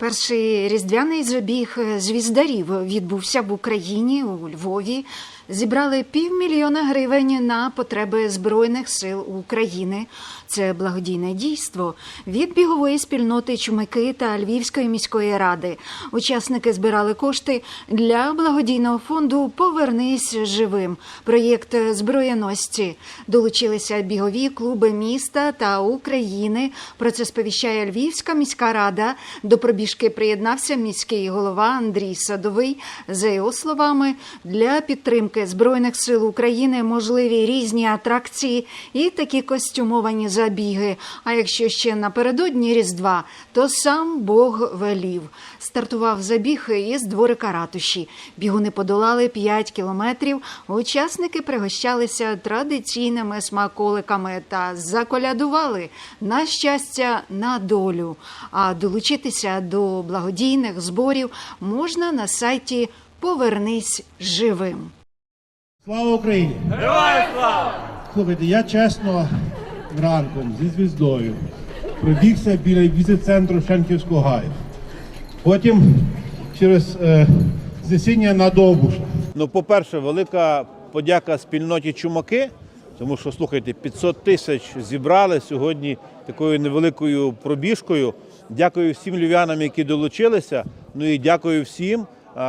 Перший різдвяний забіг звіздарів відбувся в Україні у Львові. Зібрали півмільйона гривень на потреби Збройних сил України. Це благодійне дійство від бігової спільноти Чумаки та Львівської міської ради. Учасники збирали кошти для благодійного фонду Повернись живим. Проєкт зброєносці долучилися бігові клуби міста та України. Про це сповіщає Львівська міська рада. До пробіжки приєднався міський голова Андрій Садовий. За його словами, для підтримки збройних сил України можливі різні атракції і такі костюмовані забіги. А якщо ще напередодні Різдва, то сам Бог велів. Стартував забіг із дворика ратуші. Бігуни подолали 5 кілометрів. Учасники пригощалися традиційними смаколиками та заколядували на щастя на долю. А долучитися до благодійних зборів можна на сайті Повернись живим. Слава Україні! Героям слава! Слухайте, я чесно ранком зі звіздою пробігся біля віце-центру Шенківського гаю. Потім через е, знесіння на Довбуша. Ну, по-перше, велика подяка спільноті Чумаки, тому що, слухайте, 500 тисяч зібрали сьогодні такою невеликою пробіжкою. Дякую всім львів'янам, які долучилися. Ну і дякую всім,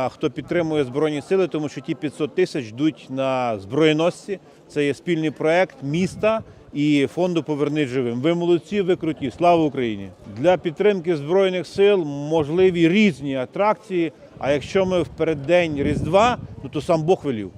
хто підтримує Збройні Сили, тому що ті 500 тисяч йдуть на зброєносці. Це є спільний проект міста і фонду Повернись живим. Ви молодці, ви круті. Слава Україні! Для підтримки Збройних сил можливі різні атракції. А якщо ми в переддень Різдва, ну то сам Бог велів.